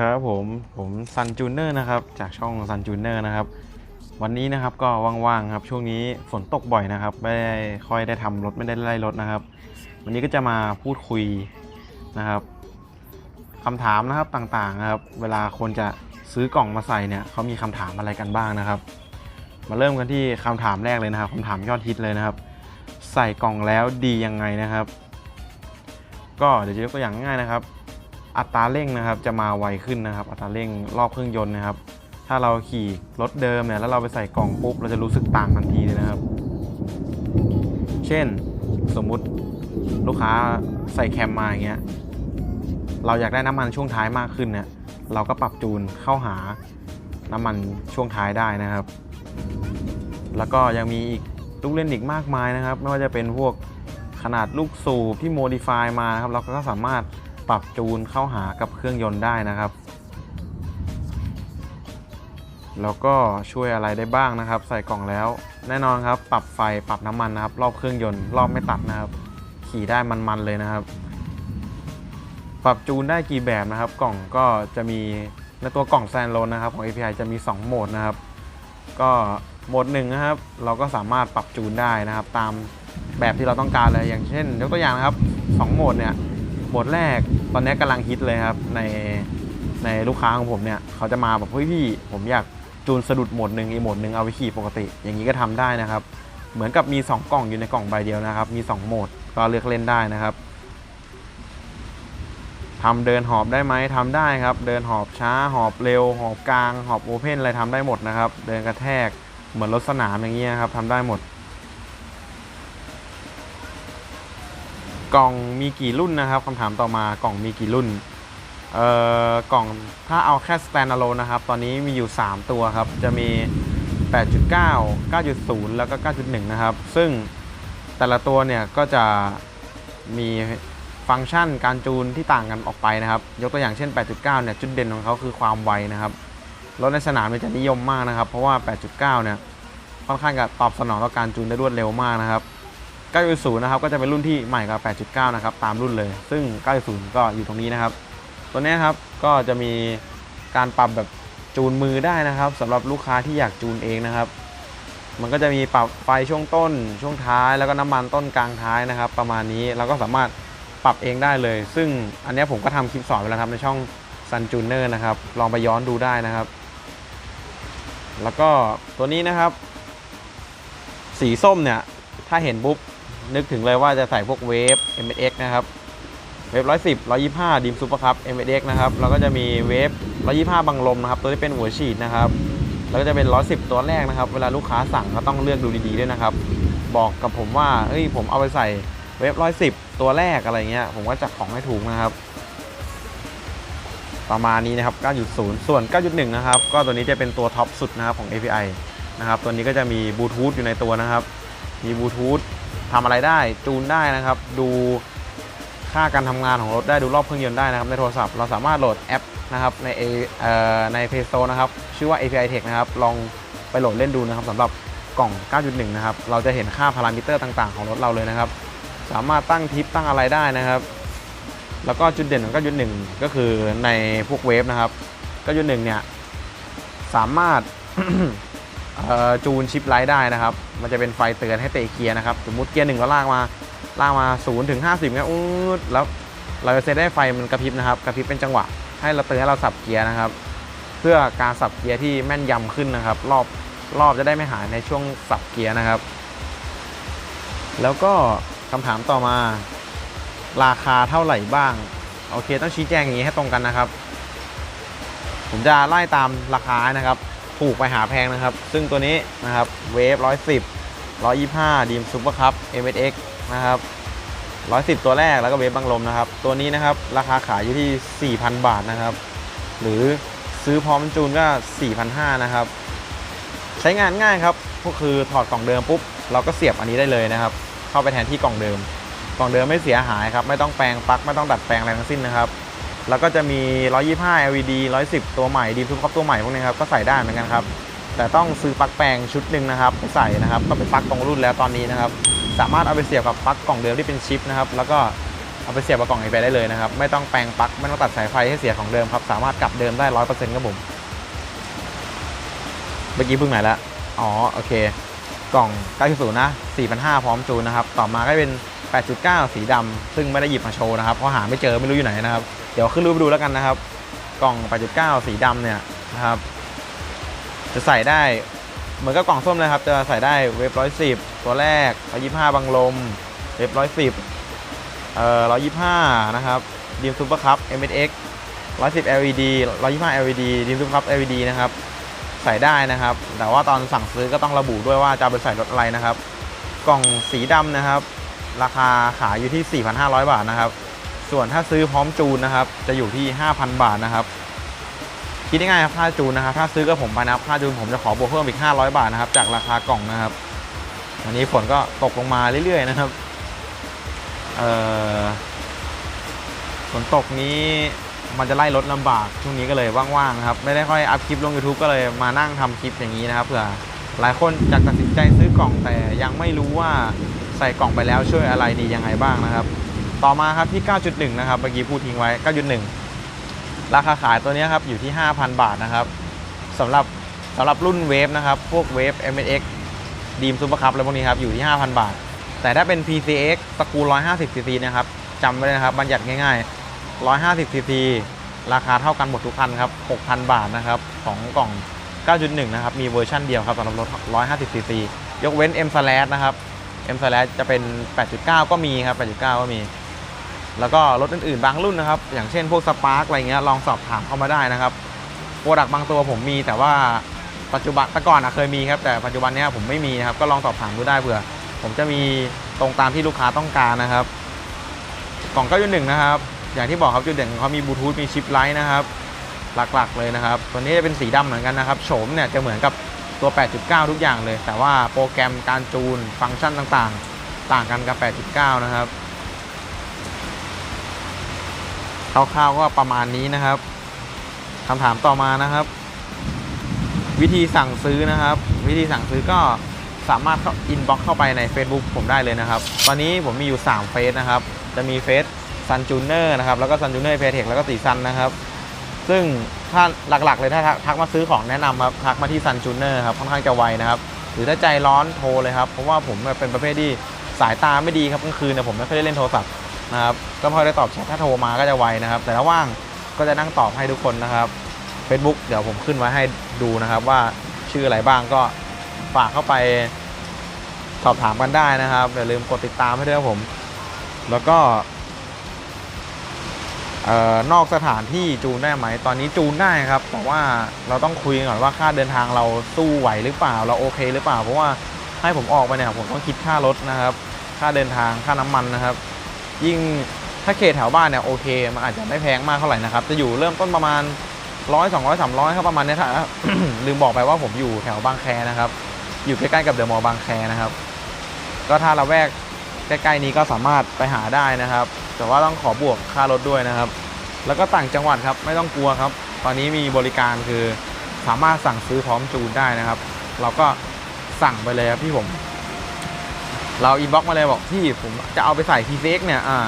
ครับผมผมซันจูเนอร์นะครับจากช่องซันจูเนอร์นะครับวันนี้นะครับก็ว่างๆครับช่วงนี้ฝนตกบ่อยนะครับ ไม่ได้ค่อยได้ทำรถไม่ได้ไล่รถนะครับ วันนี้ก็จะมาพูดคุยนะครับคำถามนะครับต่างๆนะครับ เวลาคนจะซื้อกล่องมาใส่เนี่ยเขามีคำถามอะไรกันบ้างนะครับ มาเริ่มกันที่คำถามแรกเลยนะครับคำถามยอดฮิตเลยนะครับ ใส่กล่องแล้วดียังไงนะครับ ก็เดี๋ยวจะยกตัวอย่างง่ายนะครับ อัตราเร่งนะครับจะมาไวขึ้นนะครับ อัตราเร่งรอบเครื่องยนต์นะครับ ถ้าเราขี่รถเดิมเนี่ยแล้วเราไปใส่กล่องปุ๊บเราจะรู้สึกต่างทันทีเลยนะครับ เช่นสมมุติลูกค้าใส่แคมมาอย่างเงี้ยเราอยากได้น้ำมันช่วงท้ายมากขึ้นเนี่ยเราก็ปรับจูนเข้าหาน้ำมันช่วงท้ายได้นะครับ แล้วก็ยังมีอีกลูกเล่นอีกมากมายนะครับ ไม่ว่าจะเป็นพวกขนาดลูกสูบที่โมดิฟายมาครับ เราก็สามารถ ปรับจูนเข้าหากับเครื่องยนต์ได้นะครับ แล้วก็ช่วยอะไรได้บ้างนะครับ ใส่กล่องแล้ว แน่นอนครับ ปรับไฟปรับน้ำมันนะครับ รอบเครื่องยนต์รอบไม่ตัดนะครับ ขี่ได้มันๆเลยนะครับ ปรับจูนได้กี่แบบนะครับ กล่องก็จะมีในตัวกล่องแซนโลนนะครับของ API จะมี 2 โหมดนะครับ ก็โหมดหนึ่งนะครับ เราก็สามารถปรับจูนได้นะครับ ตามแบบที่เราต้องการเลยอย่างเช่น ยกตัวอย่างนะครับ 2 โหมดเนี่ย โหมดแรกตอนนี้กำลังฮิตเลยครับในในลูกค้าของผมเนี่ยเขาจะมาแบบเฮ้ยพี่ ผมอยากจูนสะดุดโหมดหนึ่งอีโหมดหนึ่งเอาไปขี่ปกติ อย่างนี้ก็ทำได้นะครับ เหมือนกับมี 2 กล่องอยู่ในกล่องใบเดียวนะครับ มี 2 โหมดก็เลือกเล่นได้นะครับทำเดินหอบได้ไหมทำได้ครับ เดินหอบช้าหอบเร็ว หอบกลาง หอบโอเพนอะไรทำได้หมดนะครับ เดินกระแทกเหมือนรถสนามอย่างเงี้ยครับทำได้หมด กล่องมีกี่รุ่นนะครับคำถามต่อมากล่องมีกี่รุ่นเอ่อกล่องถ้าเอาแค่ standalone นะครับ ตอนนี้มีอยู่ 3 ตัวครับ จะมี 8.9 9.0 แล้วก็ 9.1 นะครับ ซึ่งแต่ละตัวเนี่ยก็จะมีฟังก์ชันการจูนที่ต่างกันออกไปนะครับ ยกตัวอย่างเช่น 8.9 เนี่ยจุดเด่นของเขาคือความไวนะครับ รถในสนามเนี่ยจะนิยมมากนะครับ เพราะว่า 8.9 เนี่ยค่อนข้างจะตอบสนองต่อการจูนได้รวดเร็วมากนะครับ 9.0นะครับก็จะเป็นรุ่นที่ใหม่กว่า8.9 นะครับตามรุ่นเลย ซึ่ง 9.0 ก็อยู่ตรงนี้นะครับ ตัวนี้ครับก็จะมีการปรับแบบจูนมือได้นะครับสำหรับลูกค้าที่อยากจูนเองนะครับ มันก็จะมีปรับไฟช่วงต้น ช่วงท้ายแล้วก็น้ำมันต้นกลางท้ายนะครับ ประมาณนี้เราก็สามารถปรับเองได้เลย ซึ่งอันนี้ผมก็ทำคลิปสอนไปแล้วครับในช่อง Sun Tuner นะครับ ลองไปย้อนดูได้นะครับ แล้วก็ตัวนี้นะครับ สีส้มเนี่ย ถ้าเห็นปุ๊บ นึกถึงเลยว่าจะใส่พวกเวฟ MX นะครับ เวฟ110 125ดีมซูเปอร์คัพ MX นะครับแล้วก็จะมีเวฟ125บังลมนะครับ ตัวที่เป็นหัวฉีดนะครับ แล้วก็จะเป็น110ตัวแรกนะครับ เวลาลูกค้าสั่งก็ต้องเลือกดูดีๆด้วยนะครับ บอกกับผมว่าเฮ้ยผมเอาไปใส่เวฟ110ตัวแรกอะไรเงี้ย ผมก็จัดของให้ถูกนะครับ ประมาณนี้นะครับ 9.0 ส่วน 9.1 นะครับ ก็ตัวนี้จะเป็นตัวท็อปสุดนะครับของ API นะครับ ตัวนี้ก็จะมีบลูทูธอยู่ในตัวนะครับ มีบลูทูธ ทำอะไรได้จูนได้นะครับ ดูค่าการทำงานของรถได้ดูรอบเครื่องยนต์ได้นะครับ ในโทรศัพท์เราสามารถโหลดแอปนะครับในเออใน Play Store นะครับ ชื่อว่า API Tech นะครับ ลองไปโหลดเล่นดูนะครับสำหรับกล่อง 9.1 นะครับ เราจะเห็นค่าพารามิเตอร์ต่าง ๆ ของรถเราเลยนะครับ สามารถตั้งทิปตั้งอะไรได้นะครับ แล้วก็จุดเด่นของ 9.1 ก็คือในพวกเวฟนะครับ 9.1 เนี่ย สามารถ จูนชิปไลท์ได้นะครับ มันจะเป็นไฟเตือนให้เตะเกียร์นะครับ สมมติเกียร์หนึ่งเราลากมาลากมา0ถึง50เนี่ยอู้ดแล้วเราจะเซตให้ไฟมันกระพริบนะครับ กระพริบเป็นจังหวะ ให้เราเตือนให้เราสับเกียร์นะครับ เพื่อการสับเกียร์ที่แม่นยำขึ้นนะครับ รอบรอบจะได้ไม่หายในช่วงสับเกียร์นะครับ แล้วก็คำถามต่อมา ราคาเท่าไหร่บ้าง โอเค ต้องชี้แจงอย่างนี้ให้ตรงกันนะครับ ผมจะไล่ตามราคานะครับ ถูกไปหาแพงนะครับ ซึ่งตัวนี้นะครับเวฟ110 125ดีมซูเปอร์คัพ MSX นะครับ110 ตัวแรกแล้วก็เวฟบังลมนะครับ ตัวนี้นะครับราคาขายอยู่ที่ 4,000 บาทนะครับ หรือซื้อพร้อมจูนก็ 4,500นะครับ ใช้งานง่ายครับก็คือถอดกล่องเดิมปุ๊บ เราก็เสียบอันนี้ได้เลยนะครับ เข้าไปแทนที่กล่องเดิม กล่องเดิมไม่เสียหายครับ ไม่ต้องแปลงปลั๊กไม่ต้องดัดแปลงอะไรทั้งสิ้นนะครับ แล้วก็จะมี 125 LED 110 ตัวใหม่ดีทุกครอบตัวใหม่พวกนี้ครับก็ใส่ได้เหมือนกันครับ แต่ต้องซื้อปลั๊กแปลงชุดหนึ่งนะครับไปใส่นะครับก็เป็นปลั๊กตรงรุ่นแล้วตอนนี้นะครับ สามารถเอาไปเสียบกับปลั๊กกล่องเดิมที่เป็นชิปนะครับ แล้วก็เอาไปเสียบกับกล่องไอไปได้เลยนะครับ ไม่ต้องแปลงปลั๊กไม่ต้องตัดสายไฟให้เสียของเดิมครับ สามารถกลับเดิมได้ร้อยเปอร์เซ็นต์ครับผม เมื่อกี้เพิ่งไหนละ อ๋อ โอเค กล่อง9.0นะ4,500 พร้อมจูนนะครับ ต่อมาก็เป็น 8.9 สีดำซึ่งไม่ได้หยิบมาโชว์นะครับเพราะหาไม่เจอไม่รู้อยู่ไหนนะครับ เดี๋ยวขึ้นรูปดูแล้วกันนะครับ กล่อง 8.9 สีดำเนี่ยนะครับ จะใส่ได้เหมือนกับกล่องส้มเลยครับ จะใส่ได้เวฟ110ตัวแรก125บังลม เวฟ110เอ่อ125นะครับดีมซูเปอร์คัพ MSX 110 LED 125 LED ดีมซูเปอร์คัพ LED นะครับ ใส่ได้นะครับ แต่ว่าตอนสั่งซื้อก็ต้องระบุด้วยว่าจะไปใส่รถอะไรนะครับ กล่องสีดำนะครับ ราคาขายอยู่ที่ 4,500 บาทนะครับ ส่วนถ้าซื้อพร้อมจูนนะครับ จะอยู่ที่ 5,000 บาทนะครับ คิดง่ายๆครับค่าจูนนะครับ ถ้าซื้อกับผมไปนะครับค่าจูนผมจะขอบวกเพิ่มอีก 500 บาทนะครับ จากราคากล่องนะครับ วันนี้ฝนก็ตกลงมาเรื่อยๆนะครับเอ่อฝนตกนี้มันจะไล่รถลำบากช่วงนี้ก็เลยว่างๆนะครับ ไม่ได้ค่อยอัพคลิปลง YouTube ก็เลยมานั่งทำคลิปอย่างนี้นะครับเผื่อหลายคนอยากตัดสินใจซื้อกล่องแต่ยังไม่รู้ว่า ใส่กล่องไปแล้วช่วยอะไรดียังไงบ้างนะครับ ต่อมาครับที่ 9.1 นะครับเมื่อกี้พูดทิ้งไว้ 9.1 ราคาขายตัวนี้ครับอยู่ที่ 5,000 บาทนะครับสำหรับสำหรับรุ่นเวฟนะครับ พวกเวฟ MX ดีมซูเปอร์คัพอะไรพวกนี้ครับอยู่ที่ 5,000 บาท แต่ถ้าเป็น PCX ตระกูล 150cc นะครับจำไว้เลยนะครับบัญญัติง่ายๆ 150cc ราคาเท่ากันหมดทุกคันครับ 6,000 บาทนะครับของกล่อง 9.1 นะครับ มีเวอร์ชันเดียวครับสำหรับรถ 150cc ยกเว้น M slash นะครับ M slash จะเป็น 8.9 ก็มีครับ 8.9 ก็มี แล้วก็รถอื่นๆ บางรุ่นนะครับ อย่างเช่นพวกสปาร์กอะไรเงี้ย ลองสอบถามเข้ามาได้นะครับ โปรดักบางตัวผมมี แต่ว่าปัจจุบันแต่ก่อนอะเคยมีครับ แต่ปัจจุบันเนี้ยผมไม่มีนะครับ ก็ลองสอบถามดูได้เผื่อ ผมจะมีตรงตามที่ลูกค้าต้องการนะครับ กล่อง 9.1 นะครับ อย่างที่บอกครับจุดเด่นของเขามีบลูทูธ มีชิปไลท์นะครับ หลักๆเลยนะครับ ตัวนี้จะเป็นสีดำเหมือนกันนะครับ โฉมเนี่ยจะเหมือนกับ ตัว 8.9 ทุกอย่างเลย แต่ว่าโปรแกรมการจูนฟังก์ชันต่างๆ ต่างกันกับ 8.9 นะครับคร่าวๆก็ประมาณนี้นะครับคำถามต่อมานะครับ วิธีสั่งซื้อนะครับ วิธีสั่งซื้อก็สามารถเข้าอินบ็อกเข้าไปใน Facebook ผมได้เลยนะครับ ตอนนี้ผมมีอยู่ 3 เฟซนะครับ จะมีเฟซซันจูเนอร์นะครับ แล้วก็ซันจูเนอร์เพเทคแล้วก็สีซันนะครับ ซึ่งถ้าหลักๆเลยถ้าทักมาซื้อของแนะนำครับทักมาที่ซันจูเนอร์ครับค่อนข้างจะไวนะครับ หรือถ้าใจร้อนโทรเลยครับ เพราะว่าผมเป็นประเภทที่สายตาไม่ดีครับกลางคืนเนี่ยผมไม่ค่อยได้เล่นโทรศัพท์นะครับก็พอได้ตอบแชทถ้าโทรมาก็จะไวนะครับ แต่ถ้าว่างก็จะนั่งตอบให้ทุกคนนะครับ Facebook เดี๋ยวผมขึ้นไว้ให้ดูนะครับว่าชื่ออะไรบ้างก็ฝากเข้าไปสอบถามกันได้นะครับอย่าลืมกดติดตามให้ด้วยครับผม แล้วก็ ออนอกสถานที่จูนได้ไหม ตอนนี้จูนได้ครับ แต่ว่าเราต้องคุยกันก่อนว่าค่าเดินทางเราสู้ไหวหรือเปล่า เราโอเคหรือเปล่า เพราะว่าให้ผมออกไปเนี่ยผมต้องคิดค่ารถนะครับ ค่าเดินทางค่าน้ำมันนะครับ ยิ่งถ้าเขตแถวบ้านเนี่ยโอเค มันอาจจะไม่แพงมากเท่าไหร่นะครับ จะอยู่เริ่มต้นประมาณร้อยสองร้อยสามร้อยครับประมาณเนี้ยถ้าลืมบอกไปว่าผมอยู่แถวบางแคนะครับ อยู่ใกล้ๆกับเดอะมอลล์บางแคนะครับ ก็ถ้าเราแวกใกล้ๆนี้ก็สามารถไปหาได้นะครับ แต่ว่าต้องขอบวกค่ารถด้วยนะครับ แล้วก็ต่างจังหวัดครับไม่ต้องกลัวครับ ตอนนี้มีบริการคือสามารถสั่งซื้อพร้อมจูนได้นะครับ เราก็สั่งไปเลยครับพี่ผม เราอินบ็อกมาเลยบอกพี่ผมจะเอาไปใส่ p ีเซ็กเนี่ยอ่า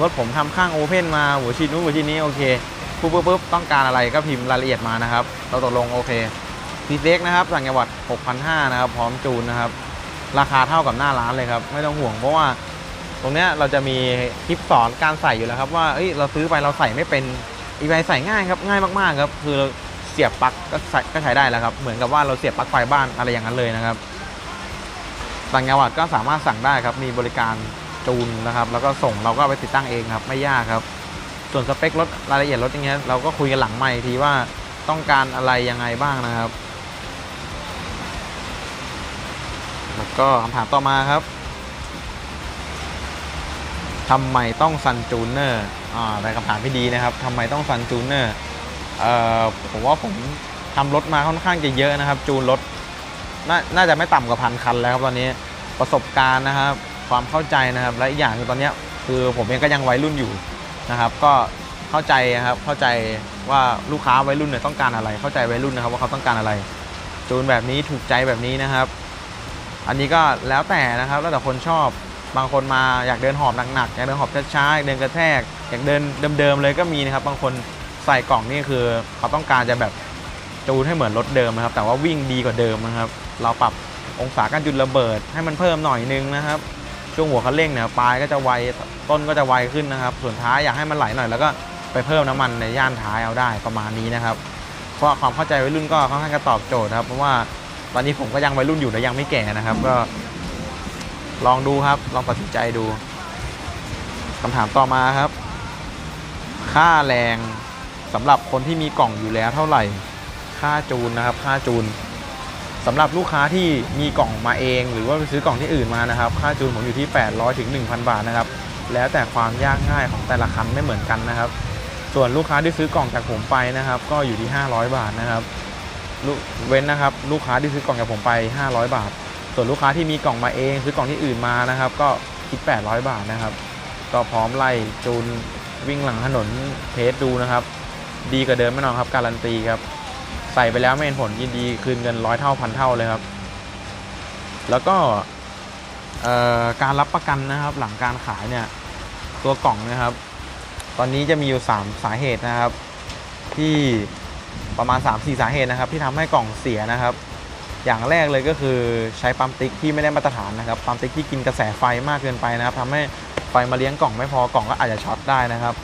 รถผมทำข้างโอเพนมาหัวชิ้นนู้นหัวชิ้นนี้โอเคปุ๊บปุ๊บปุ๊บต้องการอะไรก็พิมพ์รายละเอียดมานะครับ เราตกลงโอเคพีเซ็กนะครับสั่งจังหวัด6,500นะครับ พร้อมจูนนะครับ ราคาเท่ากับหน้าร้านเลยครับ ไม่ต้องห่วงเพราะว่า ตรงเนี้ยเราจะมีคลิปสอนการใส่อยู่แล้วครับว่าเอ้ยเราซื้อไปเราใส่ไม่เป็นอีไใส่ง่ายครับง่ายมากๆครับคือเสียบปลั๊กก็ใส่ก็ใช้ได้แล้วครับเหมือนกับว่าเราเสียบปลั๊กไฟบ้านอะไรอย่างนั้นเลยนะครับต่างจังหวัดก็สามารถสั่งได้ครับมีบริการจูนนะครับ แล้วก็ส่งเราก็ไปติดตั้งเองครับ ไม่ยากครับ ส่วนสเปครถรายละเอียดรถอย่างเงี้ยเราก็คุยกันหลังใหม่ทีว่าต้องการอะไรยังไงบ้างนะครับ แล้วก็คำถามต่อมาครับ ทำไมต้องซันจูเนอร์อ่าเป็นคำถามที่ดีนะครับทำไมต้องซันจูเนอร์เอ่อผมว่าผมทำรถมาค่อนข้างจะเยอะนะครับ จูนรถนาน่าจะไม่ต่ำกว่าพันคันแล้วครับตอนนี้ประสบการณ์นะครับ ความเข้าใจนะครับ และอีกอย่างคือตอนนี้คือผมเองก็ยังวัยรุ่นอยู่นะครับ ก็เข้าใจนะครับเข้าใจว่าลูกค้าวัยรุ่นเนี่ยต้องการอะไร เข้าใจวัยรุ่นนะครับ ว่าเขาต้องการอะไร จูนแบบนี้ถูกใจแบบนี้นะครับ อันนี้ก็แล้วแต่นะครับแล้วแต่คนชอบ บางคนมาอยากเดินหอบหนักๆอยากเดินหอบช้าๆเดินกระแทกอยากเดินเดิมๆเลยก็มีนะครับ บางคนใส่กล่องนี่คือเขาต้องการจะแบบจูนให้เหมือนรถเดิมนะครับ แต่ว่าวิ่งดีกว่าเดิมนะครับ เราปรับองศาการจุดระเบิดให้มันเพิ่มหน่อยนึงนะครับ ช่วงหัวคันเร่งเนี่ยปลายก็จะไวต้นก็จะไวขึ้นนะครับ ส่วนท้ายอยากให้มันไหลหน่อยแล้วก็ไปเพิ่มน้ำมันในย่านท้ายเอาได้ประมาณนี้นะครับเพราะความเข้าใจวัยรุ่นก็ค่อนข้างจะตอบโจทย์ครับเพราะว่าตอนนี้ผมก็ยังวัยรุ่นอยู่และยังไม่แก่นะครับ ก็ ลองดูครับ ลองตัดสินใจดูคำถามต่อมาครับ ค่าแรงสำหรับคนที่มีกล่องอยู่แล้วเท่าไหร่ ค่าจูนนะครับ ค่าจูนสำหรับลูกค้าที่มีกล่องมาเอง หรือว่าไปซื้อกล่องที่อื่นมานะครับ ค่าจูนผมอยู่ที่ 800ถึง1,000 บาทนะครับ แล้วแต่ความยากง่ายของแต่ละคันไม่เหมือนกันนะครับ ส่วนลูกค้าที่ซื้อกล่องจากผมไปนะครับ ก็อยู่ที่ 500 บาทนะครับเว้นนะครับ ลูกค้าที่ซื้อกล่องจากผมไป 500 บาท ส่วนลูกค้าที่มีกล่องมาเองซื้อกล่องที่อื่นมานะครับ ก็คิด 800 บาทนะครับ ก็พร้อมไล่จูนวิ่งหลังถนนเทสดูนะครับ ดีกว่าเดิมแน่นอนครับการันตีครับ ใส่ไปแล้วไม่เห็นผลยินดีคืนเงินร้อยเท่าพันเท่าเลยครับ แล้วก็การรับประกันนะครับ หลังการขายเนี่ยตัวกล่องนะครับ ตอนนี้จะมีอยู่ 3 สาเหตุนะครับ ที่ประมาณ 3-4 สาเหตุนะครับ ที่ทำให้กล่องเสียนะครับ อย่างแรกเลยก็คือใช้ปั๊มติ๊กที่ไม่ได้มาตรฐานนะครับปั๊มติ๊กที่กินกระแสไฟมากเกินไปนะครับทำให้ไฟมาเลี้ยงกล่องไม่พอกล่องก็อาจจะช็อตได้นะครับ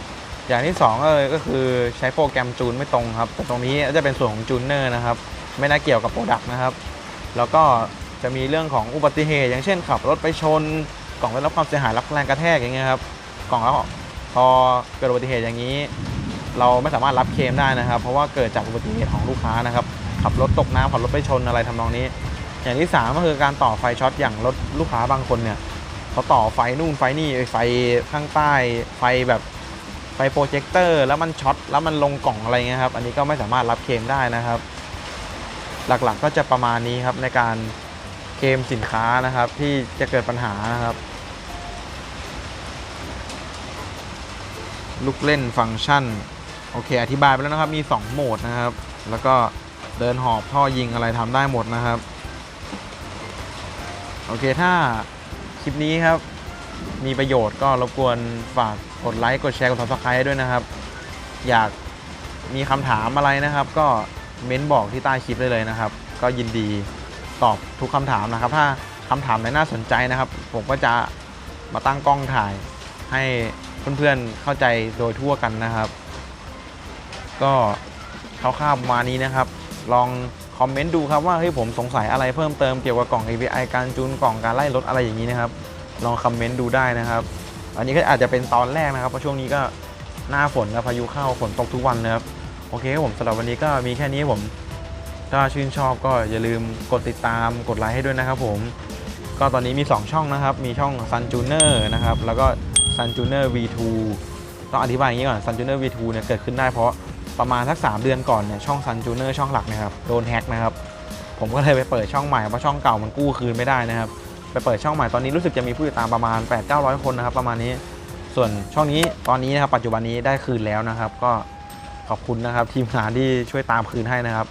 อย่างที่2ก็เลยก็คือใช้โปรแกรมจูนไม่ตรงครับ แต่ตรงนี้จะเป็นส่วนของจูนเนอร์นะครับ ไม่น่าเกี่ยวกับโปรดักต์นะครับ แล้วก็จะมีเรื่องของอุบัติเหตุ อย่างเช่น ขับรถไปชน กล่องได้รับความเสียหายรับแรงกระแทกอย่างเงี้ยครับกล่องแล้วพอเกิดอุบัติเหตุอย่างนี้ เราไม่สามารถรับเคลมได้นะครับ เพราะว่าเกิดจากอุบัติเหตุของลูกค้านะครับ ขับรถตกน้ำขับรถไปชนอะไรทำนองนี้ อย่างที่ 3 ก็คือการต่อไฟช็อตอย่างรถลูกค้าบางคนเนี่ยเขาต่อไฟนู่นไฟนี่ไฟข้างใต้ไฟแบบไฟโปรเจคเตอร์ แล้วมันช็อตแล้วมันลงกล่องอะไรเงี้ยครับ อันนี้ก็ไม่สามารถรับเคลมได้นะครับ หลักๆก็จะประมาณนี้ครับในการเคลมสินค้านะครับ ที่จะเกิดปัญหานะครับ ลูกเล่นฟังก์ชันโอเค อธิบายไปแล้วนะครับมี 2 โหมดนะครับ แล้วก็ เดินหอบท่อยิงอะไรทำได้หมดนะครับ โอเคถ้าคลิปนี้ครับ มีประโยชน์ก็รบกวนฝากกดไลค์ กดแชร์ กด subscribe ด้วยนะครับ อยากมีคำถามอะไรนะครับ ก็เม้นบอกที่ใต้คลิปได้เลยนะครับ ก็ยินดีตอบทุกคำถามนะครับ ถ้าคำถามไหนน่าสนใจนะครับ ผมก็จะมาตั้งกล้องถ่ายให้เพื่อนๆเข้าใจโดยทั่วกันนะครับ ก็คร่าวๆประมาณนี้นะครับ ลองคอมเมนต์ดูครับว่าเฮ้ยผมสงสัยอะไรเพิ่มเติมเกี่ยวกับกล่อง API การจูนกล่องการไล่รถอะไรอย่างนี้นะครับ ลองคอมเมนต์ดูได้นะครับ อันนี้ก็อาจจะเป็นตอนแรกนะครับเพราะช่วงนี้ก็หน้าฝนแล้วพายุเข้าฝนตกทุกวันนะครับโอเคครับผมสำหรับวันนี้ก็มีแค่นี้ผมถ้าชื่นชอบก็อย่าลืมกดติดตามกดไลค์ให้ด้วยนะครับผมก็ตอนนี้มี 2 ช่องนะครับ มีช่อง Sun Tuner นะครับ แล้วก็ Sun Tuner V2 ต้องอธิบายอย่างนี้ก่อน Sun Tuner V2 เนี่ยเกิดขึ้นได้เพราะ ประมาณสัก 3 เดือนก่อนเนี่ยช่อง Sun Tuner ช่องหลักนะครับโดนแฮ็กนะครับผมก็เลยไปเปิดช่องใหม่เพราะช่องเก่ามันกู้คืนไม่ได้นะครับไปเปิดช่องใหม่ตอนนี้รู้สึกจะมีผู้ติดตามประมาณ 8-900 คนนะครับประมาณนี้ส่วนช่องนี้ตอนนี้นะครับปัจจุบันนี้ได้คืนแล้วนะครับ ก็ขอบคุณนะครับ ทีมงานที่ช่วยตามคืนให้นะครับ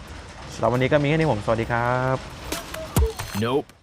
สำหรับวันนี้ก็มีแค่นี้ผมสวัสดีครับ Nope.